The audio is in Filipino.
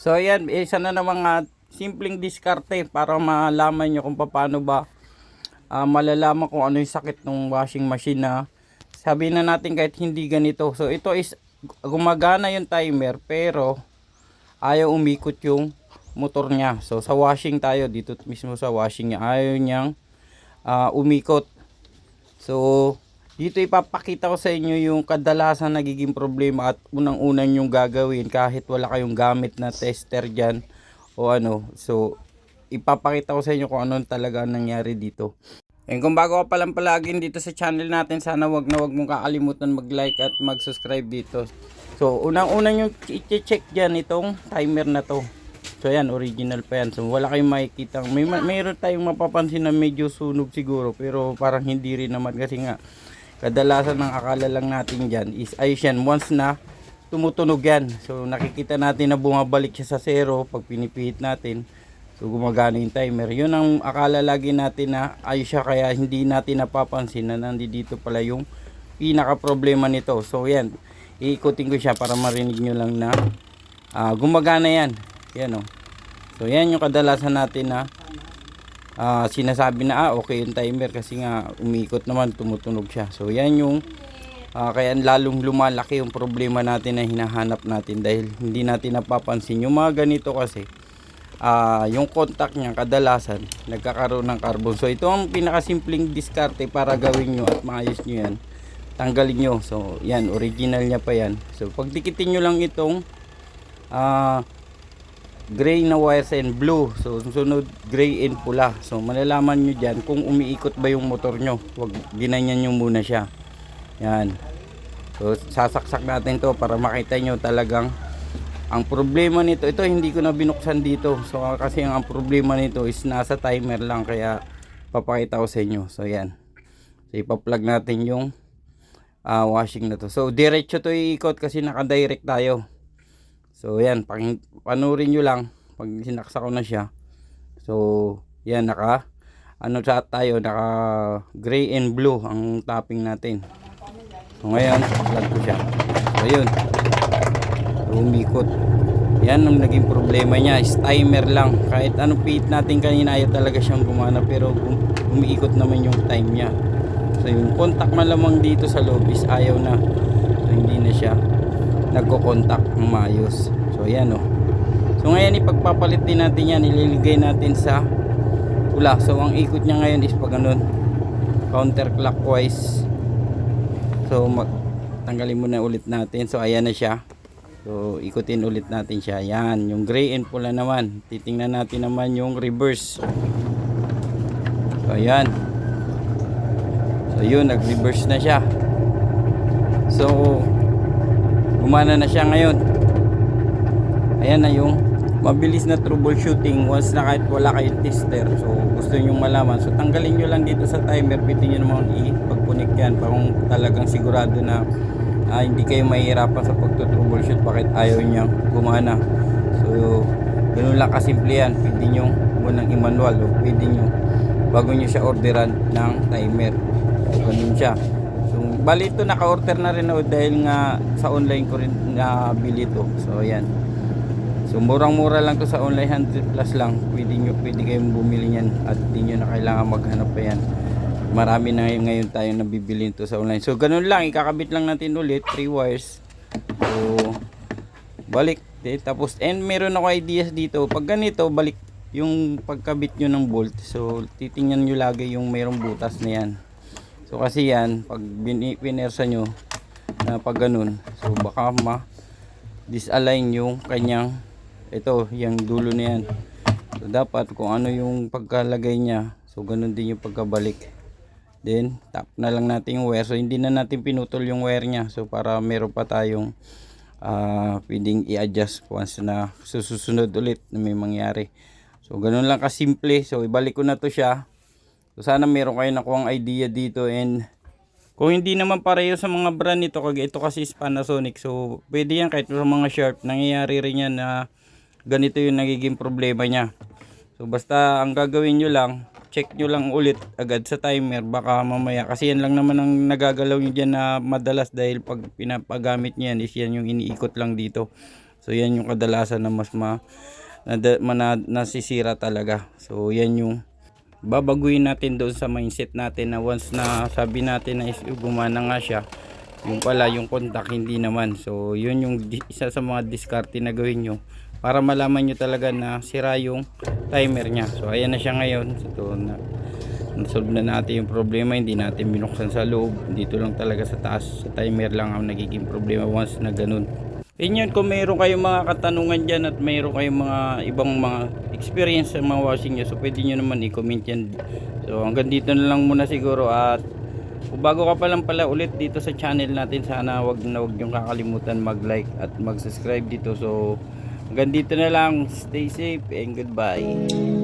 So ayan, isa na ng mga simpleng diskarte para malaman nyo kung paano ba ah, malalaman kung ano yung sakit ng washing machine na sabihin na natin kahit hindi ganito. So ito is gumagana yung timer pero ayaw umikot yung motor niya. So sa washing tayo dito mismo sa washing niya ayaw niyang ah, umikot. So dito ipapakita ko sa inyo yung kadalasan nagiging problema at unang-unang yung gagawin kahit wala kayong gamit na tester dyan o ano. So ipapakita ko sa inyo kung ano talaga ang nangyari dito. And kung bago ka pa lang palagin dito sa channel natin, sana wag na wag mong kakalimutan mag-like at mag-subscribe dito. So, unang-unang yung i-check dyan itong timer na to. So, yan, original pa yan. So, wala kayong makikita. May, ma- mayroon tayong mapapansin na medyo sunog siguro, pero parang hindi rin naman kasi nga, kadalasan ng akala lang natin dyan is, ayos once na tumutunog yan. So, nakikita natin na bumabalik siya sa zero pag pinipihit natin. So gumagana yung timer. Yun ang akala lagi natin na ayos siya kaya hindi natin napapansin na nandito pala yung pinaka problema nito. So yan, iikutin ko siya para marinig nyo lang na ah, gumagana yan. Yan o. So yan yung kadalasan natin na ah, sinasabi na ah, okay yung timer kasi nga umikot naman tumutunog siya. So yan yung ah, kaya lalong lumalaki yung problema natin na hinahanap natin dahil hindi natin napapansin yung mga ganito kasi ah yung contact niya kadalasan nagkakaroon ng carbon. So ito ang pinakasimpleng diskarte para gawin nyo at maayos nyo yan. Tanggalin nyo. So yan, original niya pa yan. So pagdikitin nyo lang itong ah gray na wires and blue. So sunod gray and pula. So malalaman nyo dyan kung umiikot ba yung motor nyo. Huwag ginanyan nyo muna siya. Yan. So sasaksak natin to para makita nyo talagang ang problema nito, ito hindi ko na binuksan dito. So kasi ang problema nito is nasa timer lang kaya papakita ko sa inyo. So yan. So ipa-plug natin yung ah, washing na to. So diretso to iikot kasi naka-direct tayo. So yan, pang panurin nyo lang pag sinaksa ko na siya. So yan naka ano sa tayo naka gray and blue ang topping natin. So ngayon, plug ko siya. So yun umikot. Yan ang naging problema niya is timer lang. Kahit anong pihit natin kanina ayaw talaga siyang gumana pero um- umiikot naman yung time niya. So yung contact malamang dito sa loob is ayaw na. So hindi na siya nagko-contact ng maayos. So yan oh. So ngayon ipagpapalit din natin yan. Ililigay natin sa pula. So ang ikot niya ngayon is pag ganun counterclockwise. So mag tanggalin muna ulit natin. So ayan na siya. So, ikutin ulit natin siya. Yan, yung gray and pula naman. Titingnan natin naman yung reverse. So, ayan. So, yun, nag-reverse na siya. So, gumana na siya ngayon. Ayan na yung mabilis na troubleshooting once na kahit wala kayong tester. So, gusto nyo malaman. So, tanggalin nyo lang dito sa timer. Pwede nyo naman i-pag-connect yan. Para kung talagang sigurado na ah, hindi kayo mahihirapan sa pagto-troubleshoot bakit ayaw niya gumana. So, ganun lang kasimple yan. Pwede nyo munang i-manual o pwede nyo bago nyo siya orderan ng timer. So, ganun siya. So, bali ito naka-order na rin ako dahil nga sa online ko rin nabili ito. So, ayan. So, murang-mura lang to sa online 100 plus lang. Pwede nyo, pwede kayong bumili niyan at hindi nyo na kailangan maghanap pa yan marami na ngayon, ngayon tayo nabibili nito sa online. So, ganun lang. Ikakabit lang natin ulit. 3 wires. So, balik. Eh, tapos, and meron ako ideas dito. Pag ganito, balik yung pagkabit nyo ng bolt. So, titingnan nyo lagi yung mayroong butas na yan. So, kasi yan, pag pinersa nyo, na pag ganun, so baka ma disalign yung kanyang ito, yung dulo na yan. So, dapat kung ano yung pagkalagay niya, so ganun din yung pagkabalik. Then, tap na lang natin yung wire. So, hindi na natin pinutol yung wire niya. So, para meron pa tayong ah pwedeng i-adjust once na susunod ulit na may mangyari. So, ganun lang kasimple. So, ibalik ko na to siya. So, sana meron kayo nakuha idea dito and kung hindi naman pareho sa mga brand nito, kag ito kasi is Panasonic. So, pwede yan kahit sa mga sharp. Nangyayari rin yan na ganito yung nagiging problema niya. So, basta ang gagawin nyo lang, check nyo lang ulit agad sa timer. Baka mamaya, kasi yan lang naman ang nagagalaw nyo dyan na madalas dahil pag pinapagamit nyo yan is yan yung iniikot lang dito. So yan yung kadalasan na mas ma, na, na, nasisira talaga. So yan yung babaguhin natin doon sa mindset natin na once na sabi natin na is gumana nga siya yung pala yung contact hindi naman. So yun yung isa sa mga diskarte na gawin nyo para malaman nyo talaga na sira yung timer nya so ayan na siya ngayon. So na, nasolve na natin yung problema. Hindi natin binuksan sa loob. Dito lang talaga sa taas. Sa timer lang ang nagiging problema once na ganun yun yun, kung mayroon kayong mga katanungan dyan at mayroon kayong mga ibang mga experience sa mga washing nyo, so pwede nyo naman i-comment yan. So hanggang dito na lang muna siguro at kung bago ka pa lang pala ulit dito sa channel natin, sana wag na wag yung kakalimutan mag-like at mag-subscribe dito. So hanggang dito na lang, stay safe and goodbye.